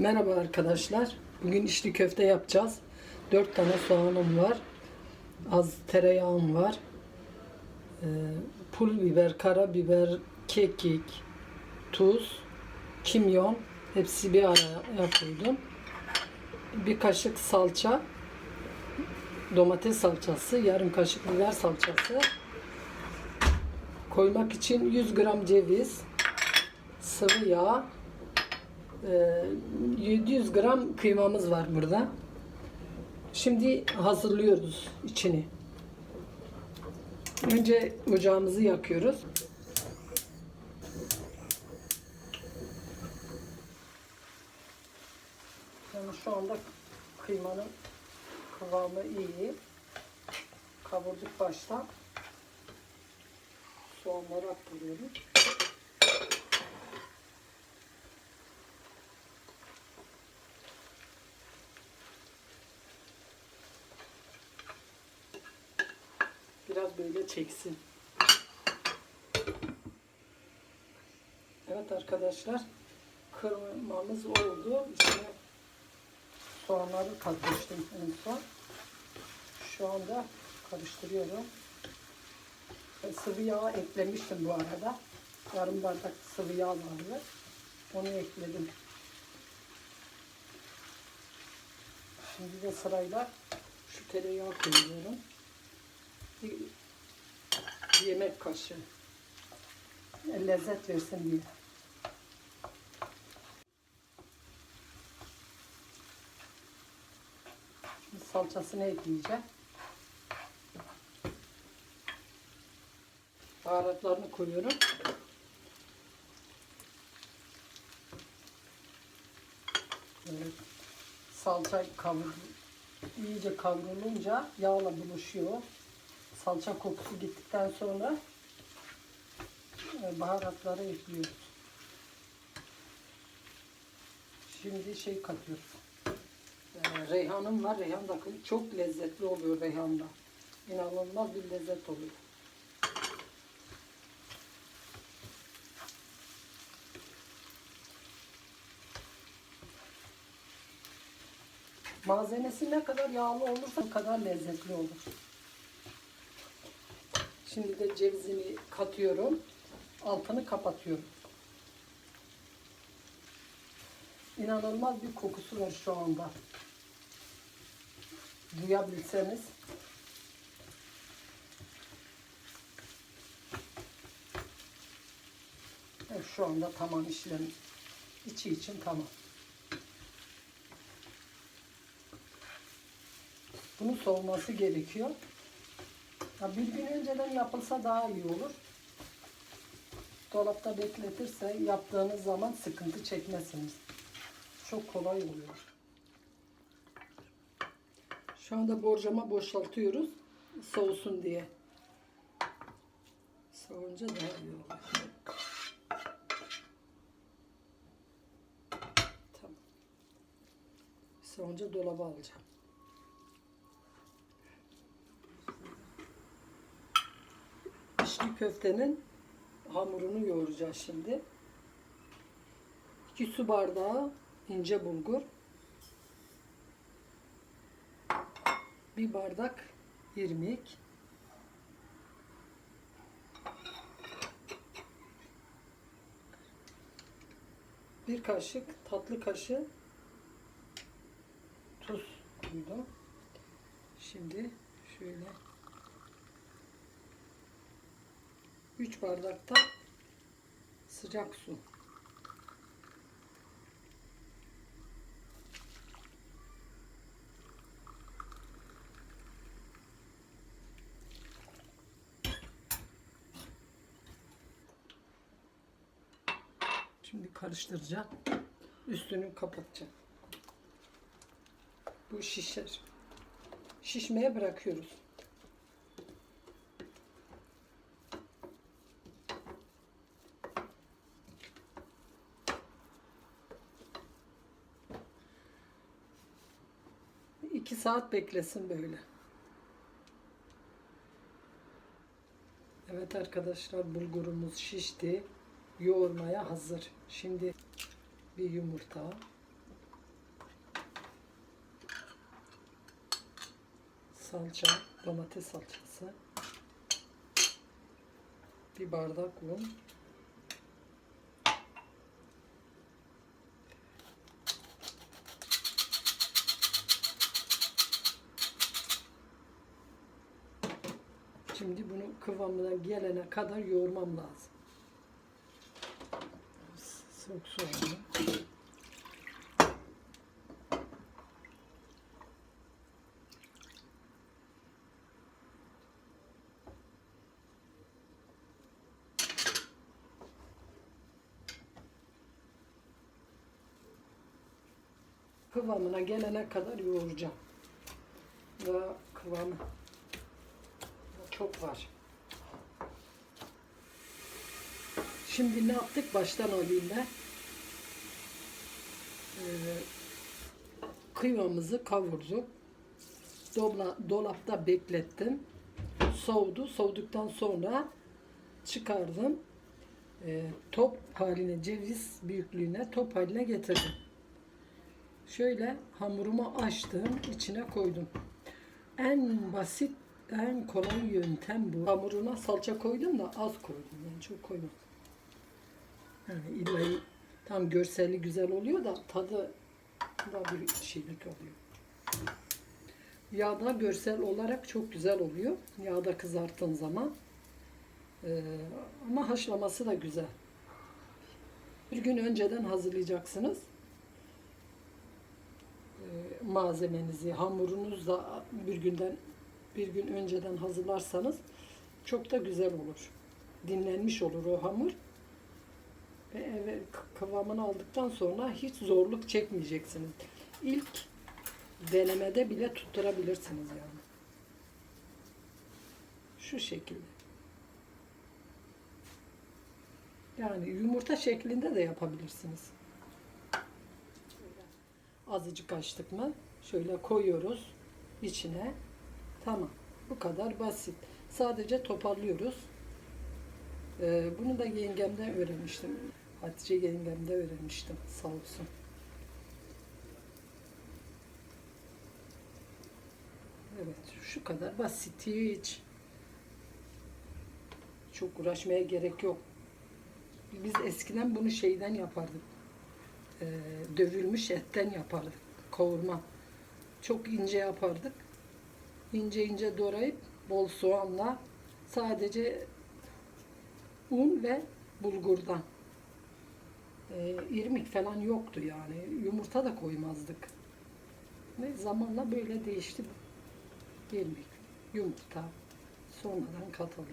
Merhaba arkadaşlar. Bugün içli köfte yapacağız. 4 tane soğanım var. Az tereyağım var. Ee, pul biber, karabiber, kekik, tuz, kimyon hepsi bir araya koydum. Bir kaşık salça, domates salçası, yarım kaşık biber salçası. Koymak için 100 gram ceviz, sıvı yağ, 700 gram kıymamız var burada. Şimdi hazırlıyoruz içini. Önce ocağımızı yakıyoruz. Yani şu anda kıymanın kıvamı iyi. Kavurduk başta. Soğanları aktarıyorum. Biraz böyle çeksin. Evet arkadaşlar. Kırmamız oldu. İçine soğanları katmıştım en son. Şu anda karıştırıyorum. Sıvı yağ eklemiştim bu arada. Yarım bardak sıvı yağ vardı. Onu ekledim. Şimdi de sırayla şu tereyağı koyuyorum bir yemek kaşığı. Lezzet versin diye. Şimdi salçasını ekleyeceğim. Baharatlarını koyuyorum. Evet. Salça kavur, iyice kavrulunca yağla buluşuyor salça kokusu gittikten sonra e, baharatları ekliyoruz. Şimdi şey katıyoruz. E, Reyhanım var. Reyhan da çok lezzetli oluyor reyhanla. İnanılmaz bir lezzet oluyor. Malzemesi ne kadar yağlı olursa kadar lezzetli olur. Şimdi de cevizini katıyorum. Altını kapatıyorum. İnanılmaz bir kokusu var şu anda. Duyabilseniz. Evet, şu anda tamam işlem. İçi için tamam. Bunun soğuması gerekiyor. Ya bir gün önceden yapılsa daha iyi olur. Dolapta bekletirse yaptığınız zaman sıkıntı çekmezsiniz. Çok kolay oluyor. Şu anda borcama boşaltıyoruz. Soğusun diye. Soğunca daha iyi olur. Tamam. Soğunca dolaba alacağım. içli köftenin hamurunu yoğuracağız şimdi. 2 su bardağı ince bulgur. Bir bardak irmik. Bir kaşık tatlı kaşığı tuz koydum. Şimdi şöyle 3 bardak da sıcak su. Şimdi karıştıracağım. Üstünü kapatacağım. Bu şişer. Şişmeye bırakıyoruz. 2 saat beklesin böyle. Evet arkadaşlar bulgurumuz şişti. Yoğurmaya hazır. Şimdi bir yumurta. Salça, domates salçası. Bir bardak un. Şimdi bunu kıvamına gelene kadar yoğurmam lazım. Soğuk soğanı. Kıvamına gelene kadar yoğuracağım. Ve kıvamı çok var. Şimdi ne yaptık? Baştan alayım ben. Ee, kıymamızı kavurduk. Dobla, dolapta beklettim. Soğudu. Soğuduktan sonra çıkardım. Ee, top haline, ceviz büyüklüğüne top haline getirdim. Şöyle hamurumu açtım, içine koydum. En basit, en kolay yöntem bu. Hamuruna salça koydum da az koydum. Yani çok koymadım. Yani illa tam görseli güzel oluyor da tadı da bir şeylik oluyor. Yağda görsel olarak çok güzel oluyor. Yağda kızarttığın zaman. Ee, ama haşlaması da güzel. Bir gün önceden hazırlayacaksınız e, malzemenizi, hamurunuzu da bir günden bir gün önceden hazırlarsanız çok da güzel olur. Dinlenmiş olur o hamur. Ve eve k- kıvamını aldıktan sonra hiç zorluk çekmeyeceksiniz. İlk denemede bile tutturabilirsiniz yani. Şu şekilde. Yani yumurta şeklinde de yapabilirsiniz azıcık açtık mı şöyle koyuyoruz içine. Tamam. Bu kadar basit. Sadece toparlıyoruz. Ee, bunu da yengemden öğrenmiştim. Hatice yengemde öğrenmiştim. Sağ olsun. Evet. Şu kadar basit. Hiç çok uğraşmaya gerek yok. Biz eskiden bunu şeyden yapardık e, dövülmüş etten yapardık. Kavurma. Çok ince yapardık. İnce ince doğrayıp bol soğanla sadece un ve bulgurdan. E, irmik falan yoktu yani. Yumurta da koymazdık. Ve zamanla böyle değişti. İrmik, yumurta sonradan katıldı.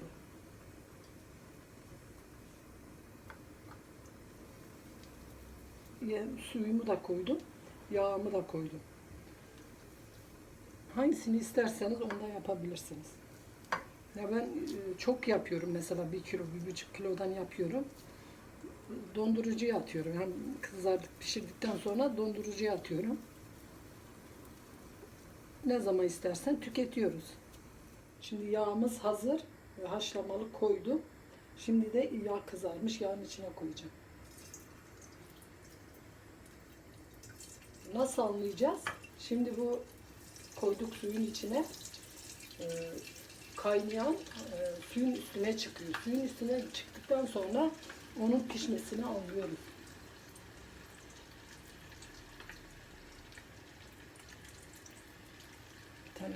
Ya, suyumu da koydum. Yağımı da koydum. Hangisini isterseniz onda yapabilirsiniz. Ya ben e, çok yapıyorum mesela bir kilo, bir buçuk kilodan yapıyorum. Dondurucuya atıyorum. Hem kızardık pişirdikten sonra dondurucuya atıyorum. Ne zaman istersen tüketiyoruz. Şimdi yağımız hazır. Haşlamalı koydum. Şimdi de yağ kızarmış yağın içine koyacağım. Nasıl anlayacağız? Şimdi bu koyduk suyun içine e, kaynayan e, suyun üstüne çıkıyor. Suyun üstüne çıktıktan sonra onun pişmesini anlıyoruz. Bir tane